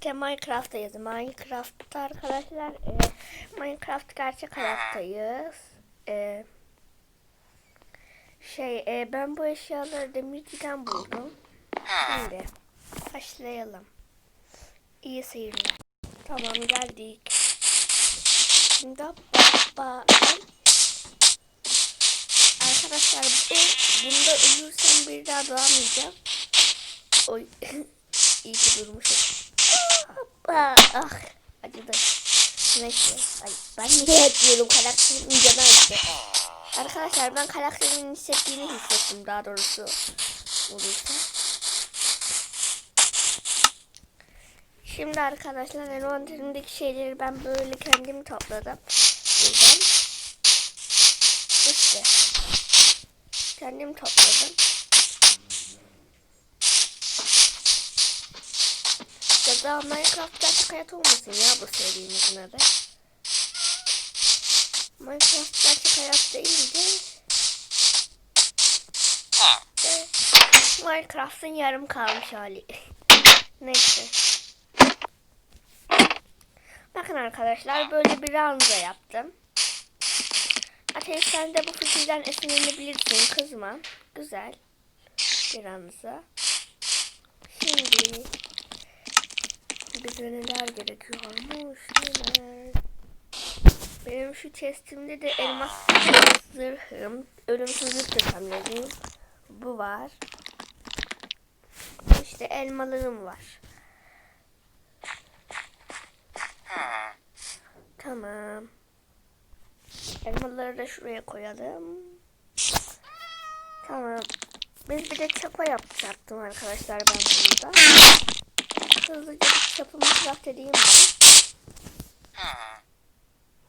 Minecraft'te Minecraft'tayız. Minecraft'ta arkadaşlar e, Minecraft gerçek hayattayız. E, şey e, ben bu eşyaları demirciden buldum. Şimdi başlayalım. İyi seyirler. Tamam geldik. Şimdi baba Arkadaşlar bu, bunda ölürsem bir daha doğamayacağım. Oy. İyi ki durmuşum. Ah. Acıdı. Neyse. Ay, ben niye yapıyorum? Karakterimin canı acıdı. Arkadaşlar ben karakterimin hissettiğini hissettim daha doğrusu. Olursa. Şimdi arkadaşlar envanterimdeki şeyleri ben böyle kendim topladım. Buradan. İşte. Kendim topladım. Ya da Minecraft gerçek hayat olmasın ya bu serimizin adı. Minecraft gerçek hayat değil de de Minecraft'ın yarım kalmış hali. Neyse. Bakın arkadaşlar böyle bir ranza yaptım. Ateş sen de bu fikirden esinlenebilirsin kızma. Güzel. Bir ranza. Şimdi bize neler gerekiyormuş neler. Benim şu chestimde de elmas zırhım, ölümsüzlük totemlerim. Bu var. İşte elmalarım var. Tamam. Elmaları da şuraya koyalım. Tamam. Biz bir de çapa yapacaktım arkadaşlar ben burada. Hızlıca çapımı craft edeyim ben.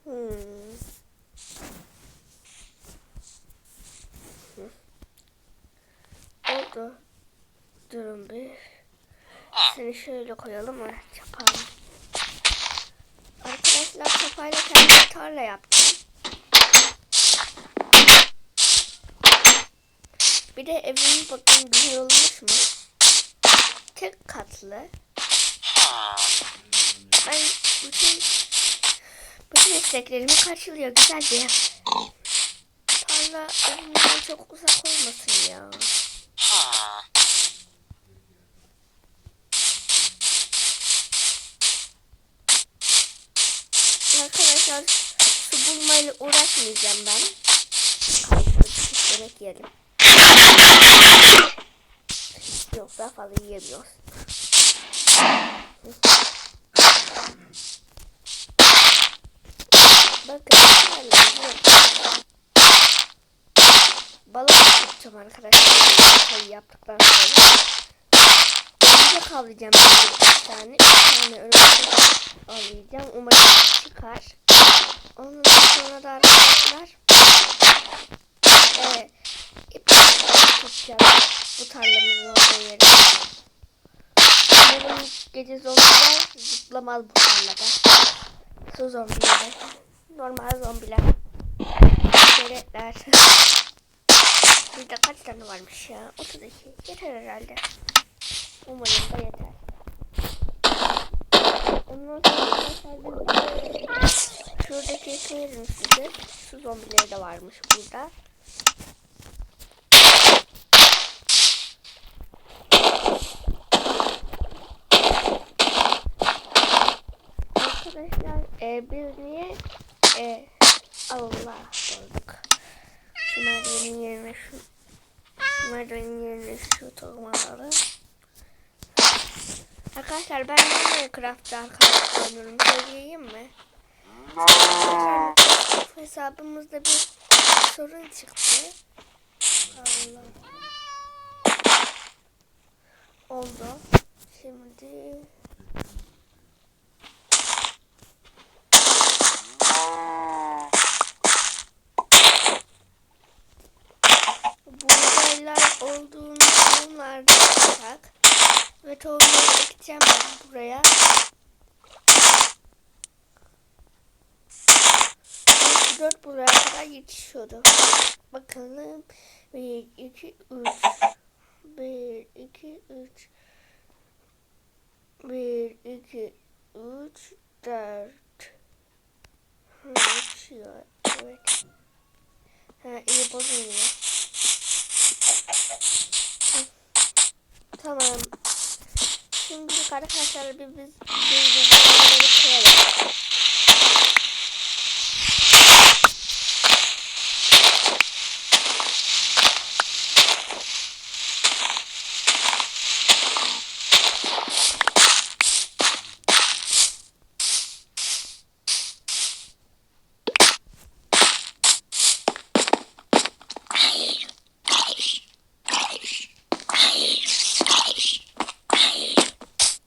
Hmm. Oldu. Durun bir. Seni şöyle koyalım mı? Çapalım. Arkadaşlar çapayla kendi tarla yaptım. Bir de evim bakın güzel olmuş mu? Tek katlı. Ben bütün bütün isteklerimi karşılıyor. Güzel bir evimden çok uzak olmasın ya. Arkadaşlar su bulmayla uğraşmayacağım ben. Kalkıp yemek yiyelim. Yok daha fazla yiyemiyoruz. Bakın Balık tutacağım arkadaşlar. Şey yaptıktan sonra. Örümcek avlayacağım bir tane. Üç tane örümcek avlayacağım. Umarım çıkar. Ondan sonra da arkadaşlar. Evet. İp tutacağım. Bu tarlamızın olduğu yere. Umarım gece zombiler zıplamaz bu tarlada. Su zombileri. Normal zombiler. İskeletler. Burada kaç tane varmış ya? 32. Yeter herhalde. Umarım da yeter. Ondan sonra şuradaki seyircim size. Su zombileri de varmış burada. Arkadaşlar e, biz niye e, Allah olduk. Şu merdivenin yerine şu şu merdivenin yerine şu tohumları. Arkadaşlar ben de Minecraft'ta arkadaşlar oynuyorum. Söyleyeyim mi? Hesabımızda bir sorun çıktı. Allah. Oldu. Şimdi buğdaylar olduğunu tohumlarda yapacak. Ve tohumları ekeceğim ben buraya. Dört buraya kadar yetişiyordu. Bakalım. Bir, iki, üç. Bir, iki, üç. Bir, iki, üç, dört. Evet. Ha, iyi bozulmuyor. Hı. Tamam. Şimdi arkadaşlar bir biz biz biz bunları koyalım.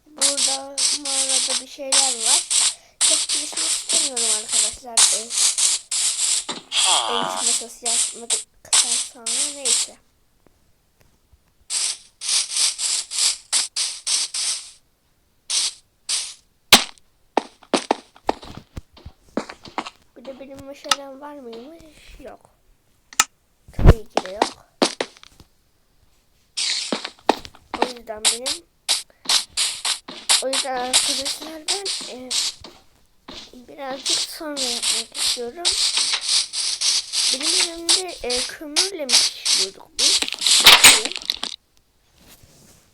Burada mağarada bir şeyler var. Çok girişmek istemiyorum arkadaşlar. Ee, eğitim masası yapmadıktan sonra neyse. Bir de benim meşalem var mıymış? Yok. Tabii ki de yok. O yüzden benim o yüzden arkadaşlar ben e, birazcık sonra yapmak istiyorum. Benim evimde e, kömürle mi pişiriyorduk biz? Bakayım.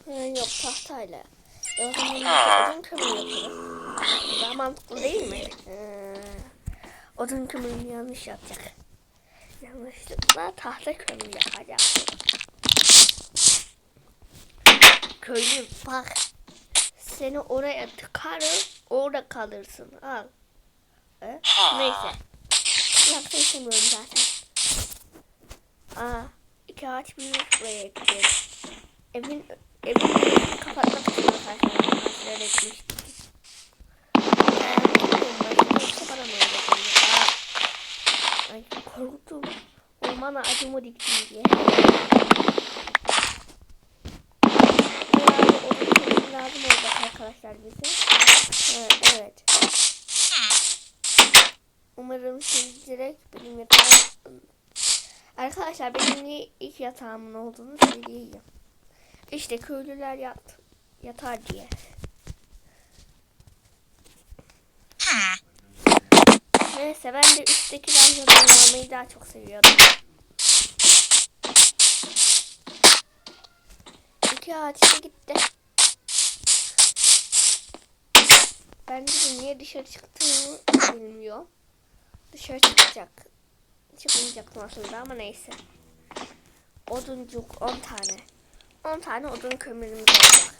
Ha, yok tahtayla. E, o zaman biz odun kömür yapalım. Daha mantıklı değil mi? Ee, odun kömürünü yanlış yapacak. Yanlışlıkla tahta kömür yakacak. Köylü bak. Seni oraya tıkarım. Orada kalırsın. Al. E? Neyse. Yakta istemiyorum zaten. Aa, iki ağaç büyümüş buraya ekledim. Evin, evin kapatmak için arkadaşlar. Aa, Ay korktum. Ormana acımı diktim diye. Lazım olacak arkadaşlar bize. Ha, evet. Umarım siz direkt benim yatağım... Arkadaşlar benim niye ilk yatağımın olduğunu söyleyeyim. İşte köylüler yat, yatar diye. Neyse ben de üstteki ranzadan almayı daha çok seviyordum. İki ağaç da gitti. Ben de niye dışarı çıktığımı bilmiyorum. Dışarı çıkacak. Çıkmayacaktım aslında ama neyse. Oduncuk 10 tane. 10 tane odun kömürümüz olacak.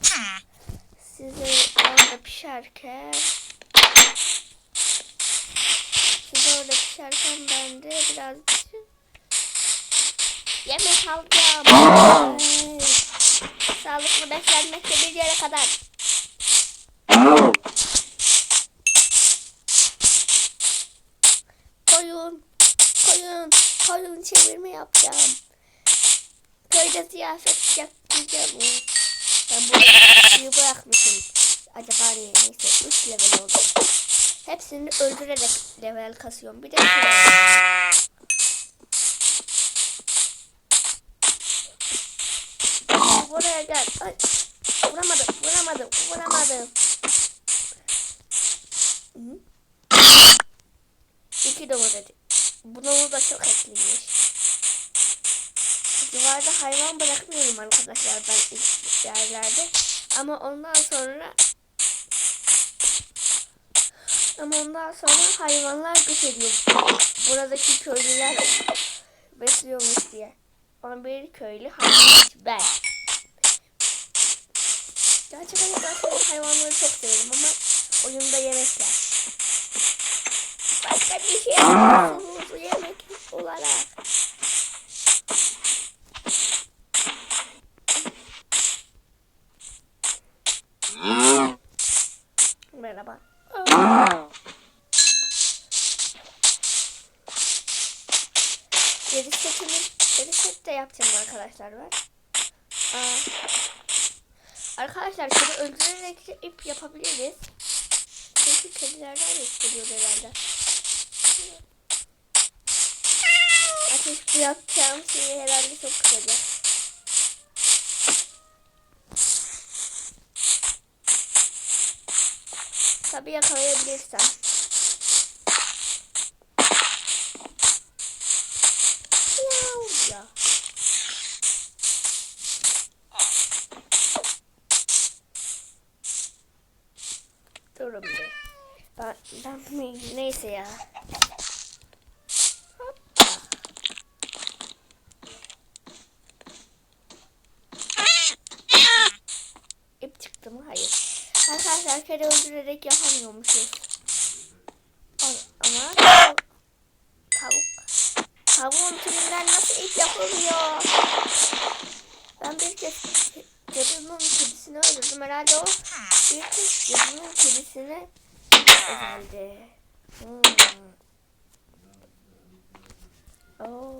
Size orada pişerken size orada pişerken ben de birazcık yemek alacağım. Sağlıklı beslenmek de bir yere kadar. Koyun çevirme yapacağım. Köyde ziyafet yapacağım. Ben bu suyu bırakmışım. Acaba niye? Neyse 3 level oldu. Hepsini öldürerek level kasıyorum. Bir de Buraya gel. Ay. Vuramadım, vuramadım, vuramadım. Hı? İki domuz eti. Bu domuz da çok etliymiş. Civarda hayvan bırakmıyorum arkadaşlar ben ilk yerlerde. Ama ondan sonra ama ondan sonra hayvanlar güç ediyor. Buradaki köylüler besliyormuş diye. 11 köylü hayvan ben. Gerçekten ben hayvanları çok severim ama oyunda yemekler. Başka bir şey yapıyorsunuz yemek olarak. Merhaba. Geri setimi, geri set de yapacağım arkadaşlar ben. Aa, arkadaşlar kedi öldürerek ip yapabiliriz. Çünkü kedilerden de istediyor herhalde. Bu yapacağım şeyi herhalde çok kızacak. Tabii yakalayabilirsem. Yav ya. Durun bir. Ben, ben? Neyse ya. Hoppa. İp çıktı mı? Hayır. Arkadaşlar kere öldürerek yapamıyormuşuz. Ama tavuk. Tavuğun tüyünden nasıl ip yapılıyor? Ben bir kez cadının kedisini öldürdüm. Herhalde o bir kez cadının kedisini öldürdü. Hmm. Oo,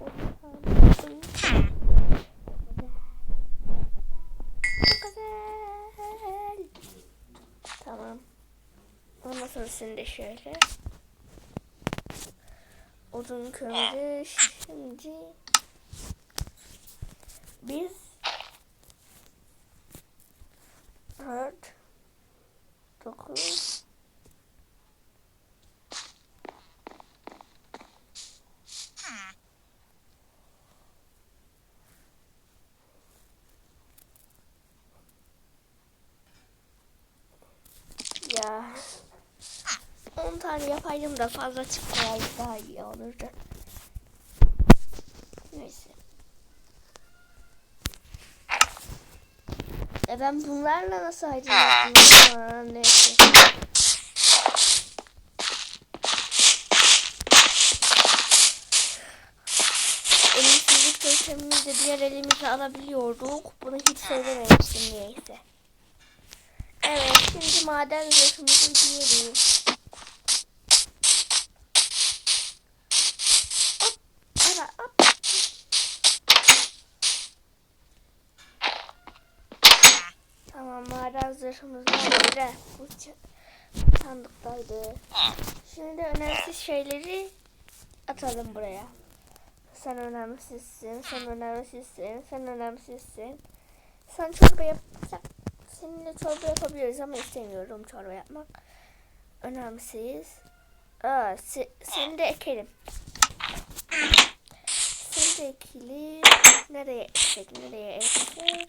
o tamam. Çok güzel. Tamam. Ondan sonrasını da şöyle. Odun kömürü şimdi biz dört dokuz ya 10 tane yapaydım da fazla çıkmayaydı daha iyi olurdu. Neyse. E ben bunlarla nasıl aydınlattım? Aa, Neyse. Elimsizlik totemimizde diğer elimizi alabiliyorduk. Bunu hiç söylememiştim neyse. Evet, şimdi maden zırhımızı giyelim. Tamam, maden zırhımız nerede? Bu sandıktaydı. Şimdi önemsiz şeyleri atalım buraya. Sen önemsizsin, sen önemsizsin, sen önemsizsin. Sen çorba yapsak Seninle çorba yapabiliriz ama istemiyorum çorba yapmak. Önemsiz. Aa, se, seni de ekelim. Seni de ekelim. Nereye eksek? Nereye eksek?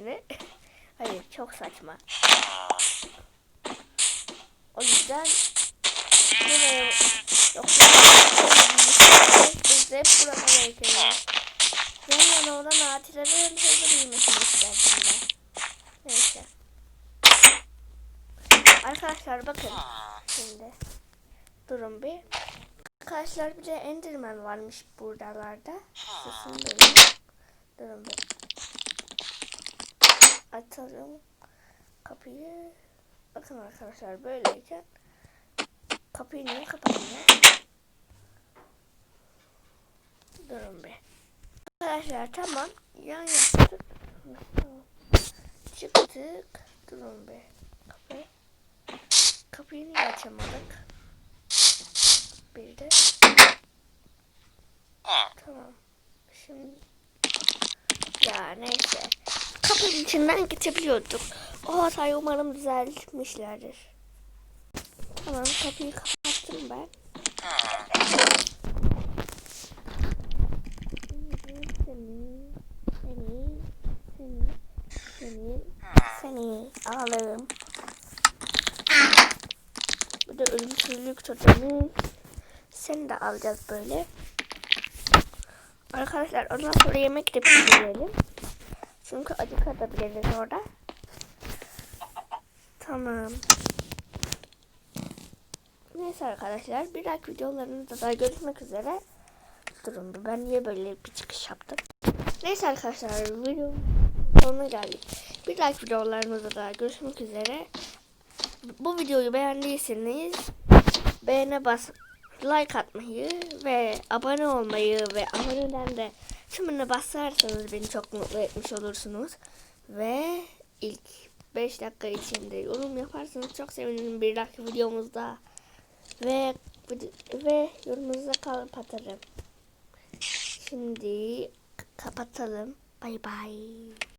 İçine. Hayır çok saçma. O yüzden buraya yok. Biz hep buralara ekelim. Yan yana olan ağaçların hızlı büyümesini. Neyse. Arkadaşlar bakın. Şimdi. Durun bir. Arkadaşlar bir de Enderman varmış buralarda. Susun durun. Durun bir. Açalım. Kapıyı. Bakın arkadaşlar böyleyken. Kapıyı niye kapatmıyor? Durun bir. Arkadaşlar tamam. Yan yaptık. Çıktık. Durun be. Kapı. Kapıyı niye açamadık? Bir de. Tamam. Şimdi. Ya neyse. Kapının içinden geçebiliyorduk. O hatayı umarım düzeltmişlerdir. Tamam kapıyı kapattım ben. Seni, seni alırım. Bu da ölümsüzlük totemi. Seni de alacağız böyle. Arkadaşlar ondan sonra yemek de pişirelim. Çünkü acıkabiliriz orada. Tamam. Neyse arkadaşlar bir dahaki videolarımızda da görüşmek üzere. Durun ben niye böyle bir çıkış yaptım. Neyse arkadaşlar video sonuna geldik. Bir dahaki videolarımızda da görüşmek üzere. Bu videoyu beğendiyseniz beğene bas like atmayı ve abone olmayı ve aboneden de tümünü basarsanız beni çok mutlu etmiş olursunuz. Ve ilk 5 dakika içinde yorum yaparsanız çok sevinirim bir dahaki videomuzda. Ve ve yorumunuza kapatırım. Şimdi kapatalım. Bay bay.